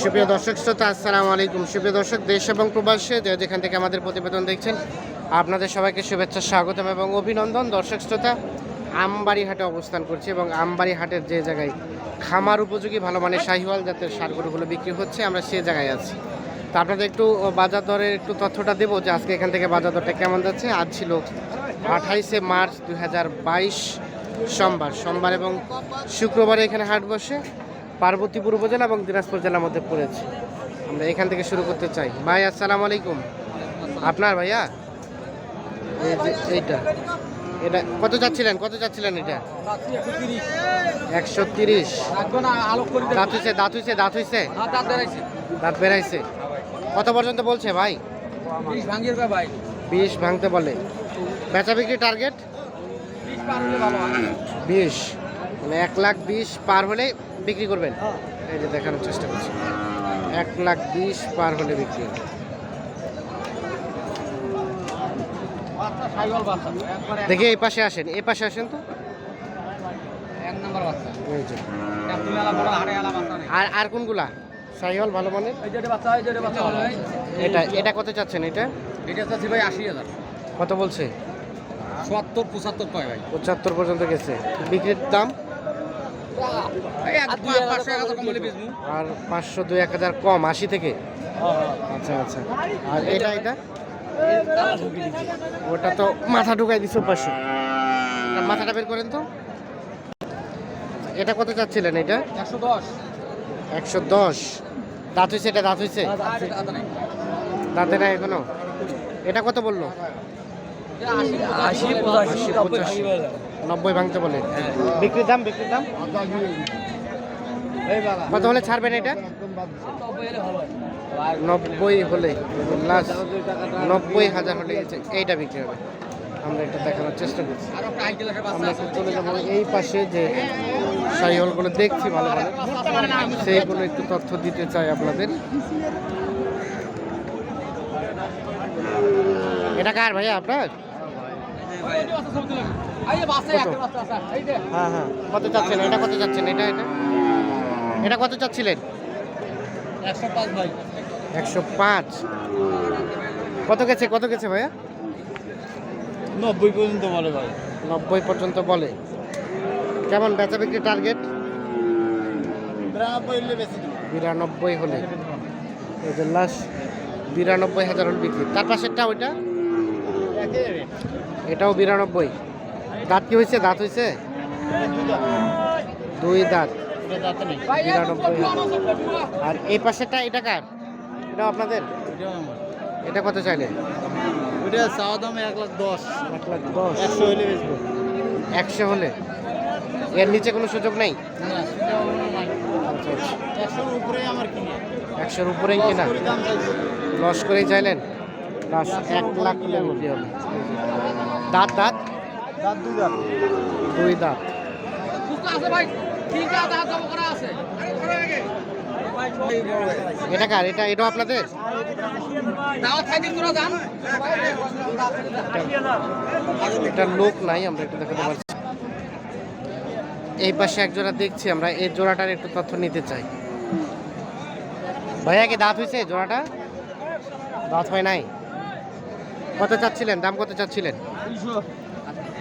সুপ্রিয় দর্শক শ্রোতা, আসসালামু আলাইকুম। সুপ্রিয় দর্শক, দেশ এবং প্রবাসে যেখান থেকে আমাদের প্রতিবেদন দেখছেন, আপনাদের সবাইকে শুভেচ্ছা, স্বাগতম এবং অভিনন্দন। দর্শক শ্রোতা আমবাড়ি হাটে অবস্থান করছি এবং আমবাড়ি হাটের যে জায়গায় খামার উপযোগী ভালো মানের শাহিওয়াল জাতের সারগরুগুলো বিক্রি হচ্ছে, আমরা সে জায়গায় আছি। তা আপনাদের একটু বাজার দরের একটু তথ্যটা দেবো যে আজকে এখান থেকে বাজার দরটা কেমন যাচ্ছে। আজ ছিল আঠাইশে মার্চ দু হাজার বাইশ সোমবার। সোমবার এবং শুক্রবারে এখানে হাট বসে। পার্বতীপুর উপজেলা এবং দিনাজপুর জেলার মধ্যে পড়েছে। আমরা এখান থেকে শুরু করতে চাই। ভাই, আসসালামু আলাইকুম। আপনার ভাইয়া? এই যে, এইটা। এটা কত যাচ্ছিলেন? কত যাচ্ছিলেন এটা? একশো তিরিশ। দাঁত হয়েছে দাঁত হইছে, দাঁত হয়েছে দাঁত বেড়াইছে। কত পর্যন্ত বলছে ভাই? বিশ ভাঙতে বলে। বেচা বিক্রি টার্গেট বিশ। এক লাখ বিশ পার হলে বিক্রি করবেন? এই যে দেখানোর চেষ্টা করছি। এক লাখ বিশ পার হলে বিক্রি হবে। দেখি এই পাশে আসেন এই পাশে আসেন তো। আর আর কোনগুলা? সাইহল ভালো মানের? এটা এটা কত চাচ্ছেন এটা? কত বলছে? সত্তর পঁচাত্তর ভাই? পঁচাত্তর পর্যন্ত গেছে। বিক্রির দাম পাঁচশো এক হাজার কম হলে বেচবো আর পাঁচশো দুই এক হাজার কম আশি থেকে? আচ্ছা আচ্ছা। আর এটা এটা? ওটা তো মাথা ঢুকাই দিছো পাশে মাথাটা বের করেন তো। এটা কত চাচ্ছিলেন এটা? একশো দশ। একশো দশ। দাঁত হয়েছে এটা দাঁত হয়েছে দাঁতে না এখনও? এটা কত বলল? আশি আশি, পঁচাশি। নব্বই ভাঙতে বলে। বিক্রির দাম বিক্রির দাম? কত হলে ছাড়বেন এটা? নব্বই হলে লাস্ট নব্বই হাজার হলে এই- এইটা বিক্রি হবে। আমরা এটা দেখানোর চেষ্টা করছি। আমরা একটু চলে যাব এই পাশে যে সাইহলগুলো দেখছি ভালো ভালো সেইগুলো একটু তথ্য দিতে চাই আপনাদের। এটা কার ভাইয়া আপনার? হ্যাঁ হ্যাঁ। কত চাচ্ছেন এটা কত চাচ্ছেন? এটা এটা? এটা কত চাচ্ছিলেন? একশো পাঁচ ভাই। একশো পাঁচ। কত গেছে? কত গেছে ভাইয়া? নব্বই পর্যন্ত বলে ভাই। নব্বই পর্যন্ত বলে। কেমন বেচা বিক্রি টার্গেট? বিরানব্বই হলে এই যে লাস্ট বিরানব্বই হাজার হল বিক্রি। তার পাশেরটা ওইটা? এটাও বিরানব্বই। দাঁত কি হয়েছে? দাঁত হয়েছে? দুই দাঁত। আর এই পাশেরটা এটা কার? এটা আপনাদের? এটা কত চাইলে? ওইটা চাওয়া দাম এক লাখ দশ। এক লাখ দশ। একশো হলে বেচবো। একশো হলে? এর নিচে কোনো সুযোগ নেই? আচ্ছা আচ্ছা। একশোর উপরে আমার একশোর উপরেই কিনা? লস করেই চাইলেন? লাস্ট এক লাখ বিক্রি হবে দাঁত দাঁত? দাঁত দুই দাঁত। দুই দাঁত। এটা কার? এটা এটাও আপনাদের? এটা লোক নাই আমরা একটু দেখাতে পারছি। এই পাশে এক জোড়া দেখছি আমরা এই জোড়াটার একটু তথ্য নিতে চাই। ভাইয়া কি দাঁত হয়েছে জোড়াটা? দাঁত হয় নাই। কত চাচ্ছিলেন? দাম কত চাচ্ছিলেন?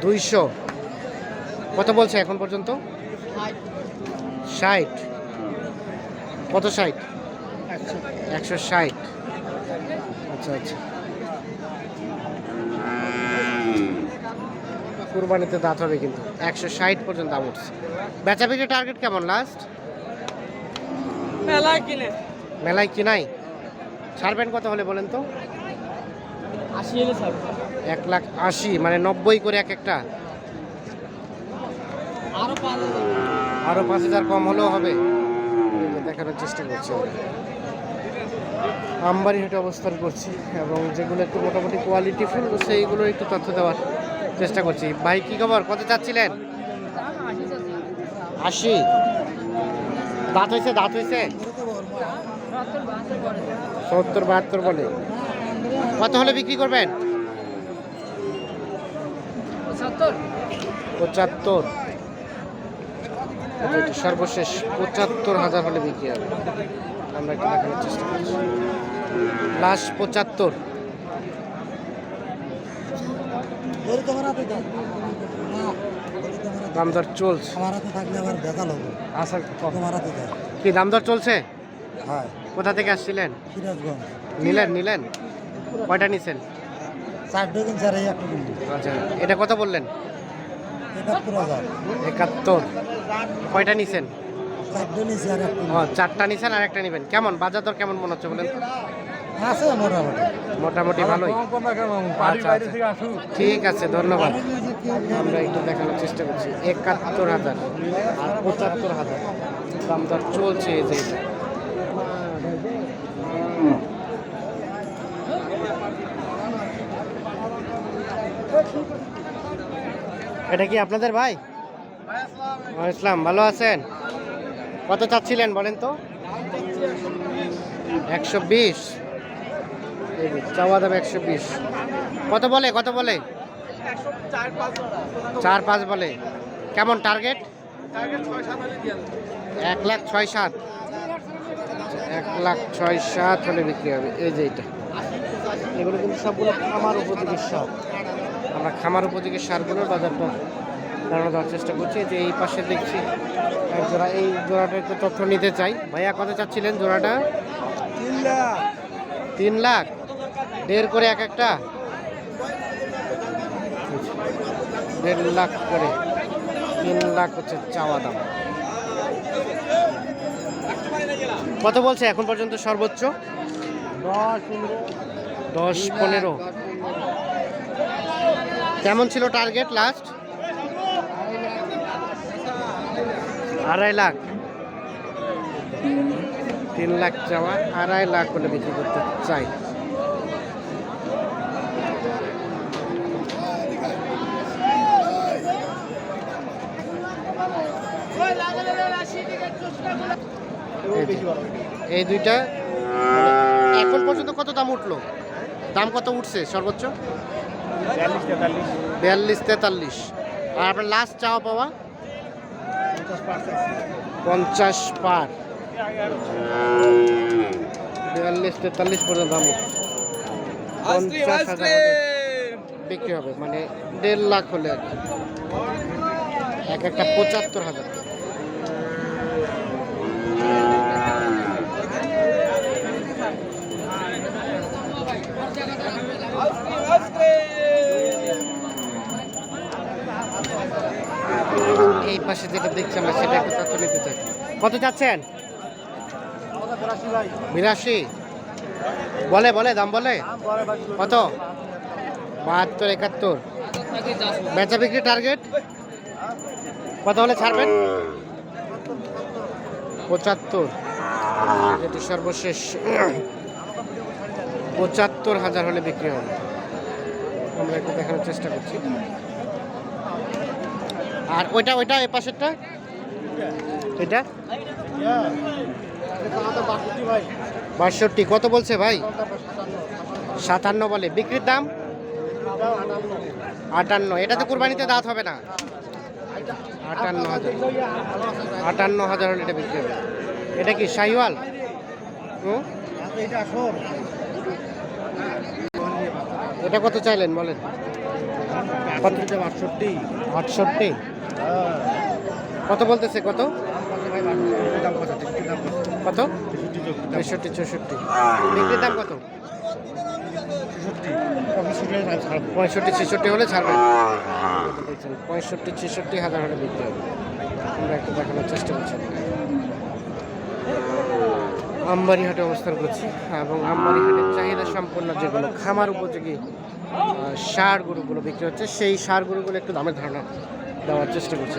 দুইশো। কত বলছে এখন পর্যন্ত? ষাট। কত ষাট? একশো ষাট। আচ্ছা আচ্ছা। কুরবানিতে দাঁত হবে কিন্তু। একশো ষাট পর্যন্ত দাম উঠছে। বেচা বিক্রি টার্গেট কেমন লাস্ট মেলায় কিনে। মেলায় কি নাই ছাড়বেন কত হলে বলেন তো? আশি এলে ছাড় এক লাখ আশি মানে নব্বই করে এক একটা। আরও পাঁচ হাজার। আরও পাঁচ হাজার কম হলেও হবে। দেখানোর চেষ্টা করছি। আমবাড়ি হেঁটে অবস্থান করছি এবং যেগুলো একটু মোটামুটি কোয়ালিটি ফুল সেইগুলোর একটু তথ্য দেওয়ার চেষ্টা করছি। ভাই কী খবর? কত চাচ্ছিলেন? আশি। দাঁত হয়েছে দাঁত হয়েছে? সত্তর বাহাত্তর বলে। কত হলে বিক্রি করবেন? পঁচাত্তর। সর্বশেষ পঁচাত্তর হাজার হলে বিক্রি হবে। আমরা একটু দেখানোর চেষ্টা করছি। লাস্ট পঁচাত্তর। দাম দর চলছে। আমার হাতে থাকলে আবার ভেজাল হবে আচ্ছা তোমার হাতে কি দামদার চলছে? হ্যাঁ। কোথা থেকে আসছিলেন? সিরাজগঞ্জ। নিলেন নিলেন? কয়টা নিছেন? চার ডজন চার এই একটা কিনবো আচ্ছা এটা কত বললেন? একাত্তর হাজার। একাত্তর। কয়টা নিছেন? চার ডজন চার একটা ও চারটা নিছেন আর একটা নিবেন। কেমন? বাজার দর কেমন মনে হচ্ছে বলেন আছে মোটামুটি। মোটামুটি ভালোই। আচ্ছা, আচ্ছা। ঠিক আছে ধন্যবাদ। আমরা একটু দেখানোর চেষ্টা করছি। একাত্তর হাজার আর পঁচাত্তর হাজার। দাম দর চলছে এই যে। এটা। কি আপনাদের ভাই? ইসলাম ভালো আছেন? কত চাচ্ছিলেন বলেন তো? একশো বিশ। চাওয়া দাম একশো বিশ। কত বলে কত বলে? চার পাঁচ বলে। কেমন টার্গেট? এক লাখ ছয় সাত। এক লাখ ছয় সাত হলে বিক্রি হবে। এই যে এটা। এগুলো কিন্তু সবগুলো খামার উপযোগী সার আমরা খামার উপযোগী সারগুলোর বাজারটা ধারণা দেওয়ার চেষ্টা করছি। যে এই পাশে দেখছি এক জোড়া এই জোড়াটা একটু তথ্য নিতে চাই। ভাইয়া কত চাচ্ছিলেন জোড়াটা? তিন লাখ। তিন লাখ? দেড় করে এক একটা? দেড় লাখ করে। তিন লাখ হচ্ছে চাওয়া দাম। কত বলছে এখন পর্যন্ত সর্বোচ্চ? দশ পনেরো। দশ পনেরো। কেমন ছিল টার্গেট লাস্ট আড়াই লাখ। তিন লাখ চাওয়া আড়াই লাখ করে বিক্রি করতে চাই। এই দুইটা। এখন পর্যন্ত কত দাম উঠল? দাম কত উঠছে সর্বোচ্চ? বিয়াল্লিশ তেতাল্লিশ। আর আপনার লাস্ট চাওয়া পাওয়া? পঞ্চাশ পার। বিয়াল্লিশ তেতাল্লিশ পর্যন্ত দাম। পঞ্চাশ হাজার বিক্রি হবে মানে দেড় লাখ হলে আর কি। এক একটা পঁচাত্তর হাজার। এই পাশে যেটা দেখছি আমরা, সেটা একটু তথ্য নিতে চাই। কত চাচ্ছেন? বিরাশি। বলে বলে, দাম বলে? কত? বাহাত্তর, একাত্তর। বেচা বিক্রি টার্গেট? কত হলে ছাড়বেন? পঁচাত্তর। যেটি সর্বশেষ। পঁচাত্তর হাজার হলে বিক্রি হবে। আমরা একটু দেখানোর চেষ্টা করছি। আর ওইটা ওইটা এ পাশেরটা? এটা? বাষট্টি। কত বলছে ভাই? সাতান্ন বলে। বিক্রির দাম? আটান্ন। এটা তো কুরবানিতে দাঁত হবে না। আটান্ন হাজার। আটান্ন হাজার হলে এটা বিক্রি হবে। এটা কি শাহিওয়াল? হুম? এটা কত চাইলেন বলেন? কত আটষট্টি। আটষট্টি। কত বলতেছে কত? কত? দাম কত কত তেষট্টি চৌষট্টি। বিক্রির দাম কত? পঁয়ষট্টি ছেষট্টি হলে ছাড়বেন। পঁয়ষট্টি ছেষট্টি হাজার হলে বিক্রি হবে। আমরা একটু দেখানোর চেষ্টা করছি আমবাড়ি হাটে অবস্থান করছি এবং আমবাড়ি হাটের চাহিদা সম্পন্ন যেগুলো খামার উপযোগী সার গরুগুলো বিক্রি হচ্ছে, সেই সার গরুগুলো একটু দামের ধারণা দেওয়ার চেষ্টা করছি।